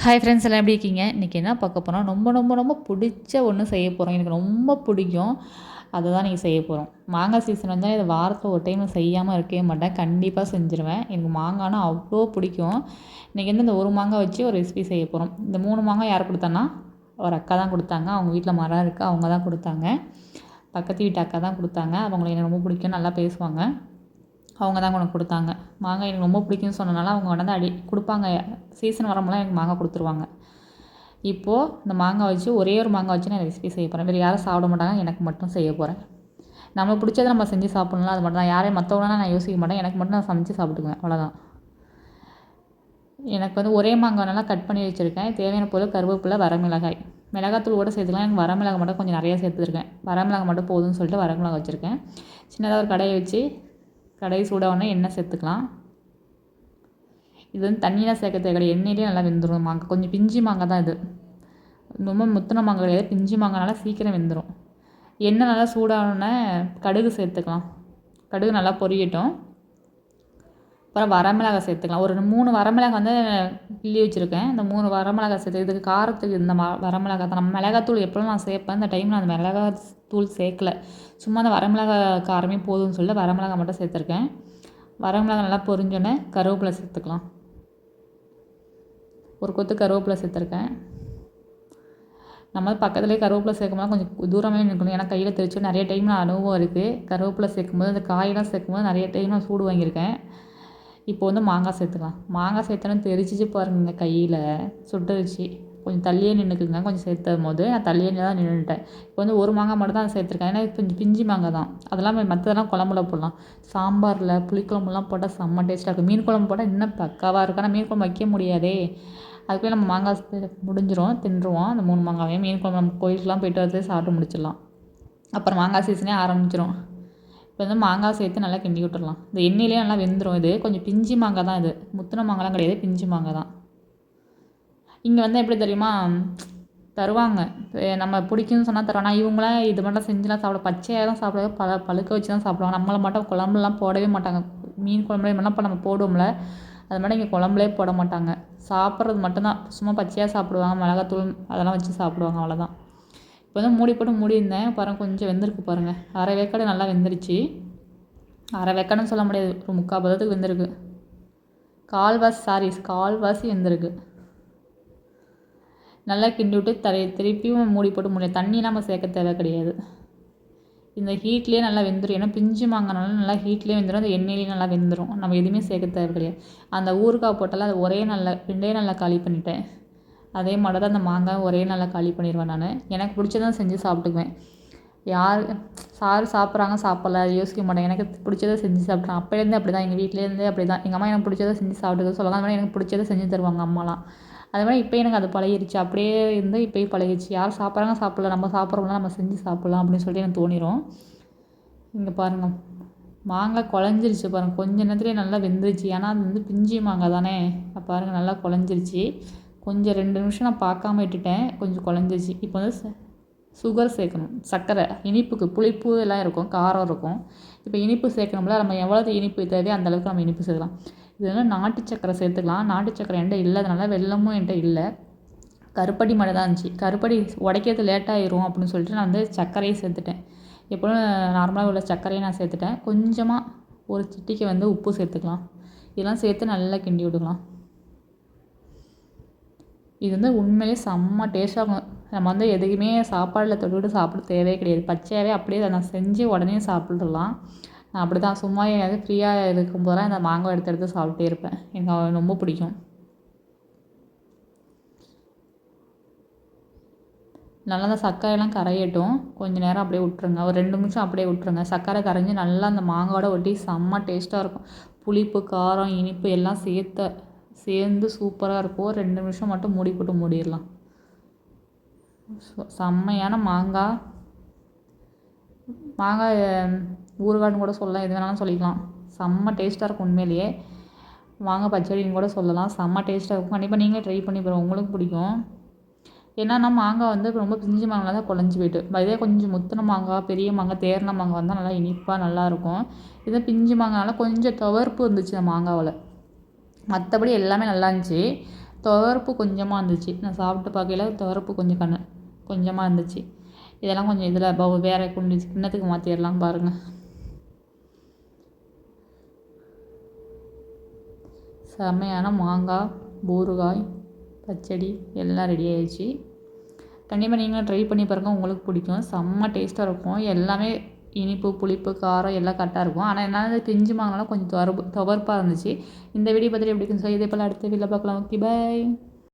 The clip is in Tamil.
ஹாய் ஃப்ரெண்ட்ஸ் எல்லாம் எப்படி இருக்கீங்க? இன்றைக்கி என்ன பார்க்க போகிறோம் ரொம்ப ரொம்ப ரொம்ப பிடிச்ச ஒன்று செய்ய போகிறோம் எனக்கு ரொம்ப பிடிக்கும். அதை தான் நீங்கள் செய்ய போகிறோம் மாங்காய் சீசன் வந்தால் இதை வாரத்தில் ஒரு டைம் செய்யாமல் இருக்கவே மாட்டேன். கண்டிப்பாக செஞ்சுருவேன். எனக்கு மாங்காய்னா அவ்வளோ பிடிக்கும். இன்றைக்கி வந்து இந்த ஒரு மாங்காய் வச்சு ஒரு ரெசிபி செய்ய போகிறோம் இந்த மூணு மாங்காய் யார் கொடுத்தான்னா ஒரு அக்கா தான் கொடுத்தாங்க. அவங்க வீட்டில் மரம் இருக்குது அவங்க தான் கொடுத்தாங்க. பக்கத்து வீட்டு அக்கா தான் கொடுத்தாங்க. அவங்களை எனக்கு ரொம்ப பிடிக்கும் நல்லா பேசுவாங்க. அவங்க தான் கொண்டு கொடுத்தாங்க. மாங்காய் எனக்கு ரொம்ப பிடிக்கும்னு சொன்னனால அவங்க கொண்டாந்து அடி கொடுப்பாங்க. சீசன் வரமெல்லாம் எனக்கு மாங்காய் கொடுத்துருவாங்க. இப்போது இந்த மாங்காய் வச்சு ஒரே ஒரு மாங்காய் வச்சு நான் ரெசிபி செய்ய போகிறேன் வேறு யாரும் சாப்பிட மாட்டாங்க. எனக்கு மட்டும் செய்ய போகிறேன் நம்ம பிடிச்சதை நம்ம செஞ்சு சாப்பிட்லாம் அது மட்டும் தான் யாரையும் மற்றவங்களாம் நான் யோசிக்க மாட்டேன். எனக்கு மட்டும் நான் சமைச்சு சாப்பிட்டுக்குவேன். அவ்வளோதான் எனக்கு வந்து ஒரே மாங்காய் நல்லா கட் பண்ணி வச்சுருக்கேன். தேவையான பொருள் கருவேப்பிலை வரமிளகாய். மிளகாத்தூள் கூட சேர்த்துக்கலாம். எனக்கு வரமிளகாய் மட்டும் கொஞ்சம் நிறையா சேர்த்துருக்கேன். வரமிளகாய் மட்டும் போதும்னு சொல்லிட்டு வரமிளகாய் வச்சுருக்கேன். சின்னதாக ஒரு கடையை வச்சு கடையை சூடாகவுடனே எண்ணெய் சேர்த்துக்கலாம். இது வந்து தண்ணியெலாம் சேர்க்க தேவையில்லை எண்ணெயிலே நல்லா வெந்துடும் மாங்காய் கொஞ்சம் பிஞ்சு மாங்காய் தான் இது. ரொம்ப முத்தின மாங்காய் கிடையாது. பிஞ்சு மாங்காய்னால சீக்கிரம் வெந்துடும் எண்ணெய் நல்லா சூடாகணுன்னே கடுகு சேர்த்துக்கலாம். கடுகு நல்லா பொரியட்டும். அப்புறம் வரமிளகாய் சேர்த்துக்கலாம். ஒரு மூணு வரமிளகாய் வந்து கிள்ளி வச்சுருக்கேன். இந்த மூணு வரமிளகாய் சேர்த்து இதுக்கு காரத்துக்கு இந்த ம வரமிளகாய் தான். நம்ம மிளகாத்தூள் எப்போவும் நான் சேர்ப்பேன் இந்த டைமில் அந்த மிளகாய் தூள் சேர்க்கல. சும்மா அந்த வரமிளகாய் காரமே போதும்னு சொல்லிட்டு வரமிளகாய் மட்டும் சேர்த்துருக்கேன். வரமிளகாய் நல்லா பொரிஞ்சோன்னே கருவேப்பிலை சேர்த்துக்கலாம். ஒரு கொத்து கருவேப்பிலை சேர்த்துருக்கேன். நம்ம பக்கத்துலேயே கருவேப்பிலை சேர்க்கும்போது கொஞ்சம் தூரமே நிற்கணும் ஏன்னா கையில் தெரிச்சு நிறைய டைம் நான் அனுபவம் இருக்குது கருவேப்பிலை சேர்க்கும்போது அந்த காயெல்லாம் சேர்க்கும்போது நிறைய டைம் நான் சூடு வாங்கியிருக்கேன். இப்போ வந்து மாங்காய் சேர்த்துக்கலாம். மாங்காய் சேர்த்தோன்னு தெரிச்சிச்சு பாருங்க கையில். சுட்டுருச்சு. கொஞ்சம் தள்ளியே நின்றுக்குங்க கொஞ்சம் சேர்த்தும் போது நான் தள்ளியே தான் நின்றுட்டேன் இப்போ வந்து ஒரு மாங்காய் மட்டும் தான் சேர்த்துருக்கேன். ஏன்னா கொஞ்சம் பிஞ்சு மாங்காய் தான். அதெல்லாம் மற்றதெல்லாம் குழம்புல போடலாம். சாம்பாரில் புளிக்குழம்புலாம் போட்டால் செம்ம டேஸ்ட்டாக இருக்கும். மீன் குழம்பு போட்டால் இன்னும் பக்காவாக இருக்கும். ஆனால் மீன் குழம்பு வைக்க முடியாதே. அதுக்குள்ளே நம்ம மாங்காய் முடிஞ்சிரும். தின்றுவோம். அந்த மூணு மாங்காயும் மீன் குழம்பு நம்ம கோயிலுக்குலாம் போயிட்டு வரதே சாப்பிட்டு முடிச்சிடலாம். அப்புறம் மாங்காய் சீசனே ஆரம்பிச்சிரும். இப்போ வந்து மாங்காய் சேர்த்து நல்லா கிண்டி விட்டுடலாம் இந்த எண்ணெயிலே நல்லா வெந்துடும் இது. கொஞ்சம் பிஞ்சு மாங்காய் தான் இது. முத்தின மாங்காய்லாம் கிடையாது பிஞ்சு மாங்காய் தான். இங்கே வந்து எப்படி தெரியுமா? தருவாங்க. நம்ம பிடிக்கும்னு சொன்னால் தருவாங்க. ஆனால் இவங்களாம் இது மட்டும் செஞ்சுலாம் சாப்பிட பச்சையாக தான் சாப்பிட பல பழுக்க வச்சு தான் சாப்பிடுவாங்க. நம்மளை மட்டும் குழம்புலாம் போடவே மாட்டாங்க. மீன் குழம்புல மட்டும் இப்போ நம்ம போடுவோம்ல. அது மாதிரி இங்கே குழம்புலே போட மாட்டாங்க. சாப்பிட்றது மட்டும்தான். சும்மா பச்சையாக சாப்பிடுவாங்க. மிளகாத்தூள் அதெல்லாம் வச்சு சாப்பிடுவாங்க. அவ்வளோதான் இப்போ வந்து மூடி போட்டு மூடியிருந்தேன். பாருங்கள் கொஞ்சம் வெந்திருக்கு பாருங்கள் அரை வேக்காடு நல்லா வெந்துருச்சு. அரை வேக்காடுன்னு சொல்ல முடியாது. ஒரு முக்கால் பதத்துக்கு வெந்திருக்கு. கால்வாசி சாரி கால்வாசி வெந்திருக்கு. நல்லா கிண்டி விட்டு தரை திருப்பியும் மூடி போட்டு முடியும் தண்ணி நம்ம சேர்க்க தேவை கிடையாது. இந்த ஹீட்லேயே நல்லா வெந்துடும் ஏன்னா பிஞ்சு மாங்கினாலும் நல்லா ஹீட்லேயே வெந்துடும் அந்த எண்ணெயிலேயும் நல்லா வெந்துடும் நம்ம எதுவுமே சேர்க்க தேவை கிடையாது. அந்த ஊறுகாய் போட்டாலும் அது ஒரே நல்லா ரெண்டே நல்லா காலி பண்ணிட்டேன். அதே மாதிரி தான் அந்த மாங்காய் ஒரே நாளில் காலி பண்ணிடுவேன் நான். எனக்கு பிடிச்சதான் செஞ்சு சாப்பிட்டுக்குவேன். யார் சார் சாப்பிட்றாங்க சாப்பிட்ல யோசிக்க மாட்டேன். எனக்கு பிடிச்சதை செஞ்சு சாப்பிட்றேன். அப்போலேருந்தே அப்படி தான் எங்கள் வீட்டிலேருந்தே அப்படி தான் எங்கள் அம்மா எனக்கு பிடிச்சதை செஞ்சு சாப்பிட்டுக்க சொல்லுவாங்க அது மாதிரி எனக்கு பிடிச்சதை செஞ்சு தருவாங்க அம்மாலாம். அது மாதிரி இப்போ எனக்கு அது பழகிருச்சு. அப்படியே இருந்து இப்போயும் பழகிடுச்சு யார் சாப்பிட்றாங்க சாப்பிட்ல. நம்ம சாப்பிட்றோம்னா நம்ம செஞ்சு சாப்பிட்லாம் அப்படின்னு சொல்லிட்டு எனக்கு தோணிடும் இங்கே பாருங்கள் மாங்காய் குழஞ்சிருச்சு பாருங்கள் கொஞ்ச நேரத்துலேயே நல்லா வெந்துருச்சு. ஏன்னா அது வந்து பிஞ்சி மாங்காய் தானே. பாருங்கள் நல்லா குழஞ்சிருச்சு. கொஞ்சம் ரெண்டு நிமிஷம் நான் பார்க்காம விட்டுட்டேன். கொஞ்சம் குழஞ்சிருச்சு இப்போ வந்து சுகர் சேர்க்கணும். சர்க்கரை இனிப்புக்கு புளிப்பு எல்லாம் இருக்கும். காரம் இருக்கும். இப்போ இனிப்பு சேர்க்கணும்ல நம்ம எவ்வளோ இனிப்பு தேவையோ அந்தளவுக்கு நம்ம இனிப்பு சேர்க்கலாம். இதெல்லாம் நாட்டு சக்கரை சேர்த்துக்கலாம். நாட்டு சக்கரை என்கிட்ட இல்லாதனால வெள்ளமும் என்கிட்ட இல்லை. கருப்படி மட்டும் தான் இருந்துச்சு. கருப்படி உடைக்கிறது லேட்டாகிரும் அப்படின்னு சொல்லிட்டு நான் வந்து சர்க்கரையை சேர்த்துட்டேன். எப்போதும் நார்மலாக உள்ள சர்க்கரையை நான் சேர்த்துட்டேன். கொஞ்சமாக ஒரு சிட்டிக்கு வந்து உப்பு சேர்த்துக்கலாம். இதெல்லாம் சேர்த்து நல்லா கிண்டி விட்டுக்கலாம். இது வந்து உண்மையிலே செம்ம டேஸ்ட்டாக இருக்கும். நம்ம வந்து எதுக்குமே சாப்பாடில் தொட்டுக்கிட்டு சாப்பிட தேவையே கிடையாது. பச்சையாகவே அப்படியே அதை நான் செஞ்சு உடனே சாப்பிட்றலாம் நான் அப்படி தான் சும்மா எங்கேயாவது ஃப்ரீயாக இருக்கும்போதெல்லாம் இந்த மாங்காய் எடுத்து எடுத்து சாப்பிட்டே இருப்பேன். எனக்கு ரொம்ப பிடிக்கும். நல்லா அந்த சர்க்கரையெல்லாம் கரையட்டும். கொஞ்சம் நேரம் அப்படியே விட்ருங்க ஒரு ரெண்டு நிமிஷம் அப்படியே விட்ருங்க சர்க்கரை கரைஞ்சி நல்லா அந்த மாங்காயோட ஒட்டி செம்ம டேஸ்ட்டாக இருக்கும். புளிப்பு காரம் இனிப்பு எல்லாம் சேர்த்த சேர்ந்து சூப்பராக இருக்கும். ரெண்டு நிமிஷம் மட்டும் மூடி போட்டு மூடிடலாம். செம்மையான மாங்காய் மாங்காய் ஊறுகாய்னு கூட சொல்லலாம். எது வேணாலும் சொல்லிக்கலாம். செம்ம டேஸ்ட்டாக இருக்கும் உண்மையிலேயே. மாங்காய் பச்சடின்னு கூட சொல்லலாம். செம்ம டேஸ்ட்டாக இருக்கும். கண்டிப்பாக நீங்களே ட்ரை பண்ணி பாருங்கள் உங்களுக்கு பிடிக்கும். ஏன்னா மாங்காய் வந்து ரொம்ப பிஞ்சு மாங்காய் தான் குழஞ்சி போயிட்டு. இதே கொஞ்சம் முத்தின மாங்காய் பெரிய மாங்காய் தேர்ன மாங்காய் வந்தால் நல்லா இனிப்பாக நல்லாயிருக்கும் இதே பிஞ்சு மாங்காய்னால கொஞ்சம் துவர்ப்பு இருந்துச்சு அந்த மாங்காவில். மற்றபடி எல்லாமே நல்லா இருந்துச்சு துவர்ப்பு கொஞ்சமாக இருந்துச்சு. நான் சாப்பிட்டு பார்க்கையில துவர்ப்பு கொஞ்சம் கண்ணு கொஞ்சமாக இருந்துச்சு. இதெல்லாம் கொஞ்சம் இதில் பவு வேறு குண்டி கிண்ணத்துக்கு மாற்றிடலாம் பாருங்கள் செம்மையான மாங்காய் ஊறுகாய் பச்சடி எல்லாம் ரெடி ஆயிடுச்சு கண்டிப்பாக நீங்களும் ட்ரை பண்ணி பாருங்கள் உங்களுக்கு பிடிக்கும். செம்ம டேஸ்ட்டாக இருக்கும். எல்லாமே இனிப்பு புளிப்பு காரம் எல்லாம் கரெக்டாக இருக்கும். ஆனால் என்னால் பிஞ்சு வாங்கினாலும் கொஞ்சம் துவர்ப்பு துவர்ப்பாக இருந்துச்சு. இந்த வீடியோ பார்த்துட்டு எப்படி இருக்குன்னு சொல்லி இதே போல் அடுத்த வீடியோவில் பார்க்கலாம். Okay bye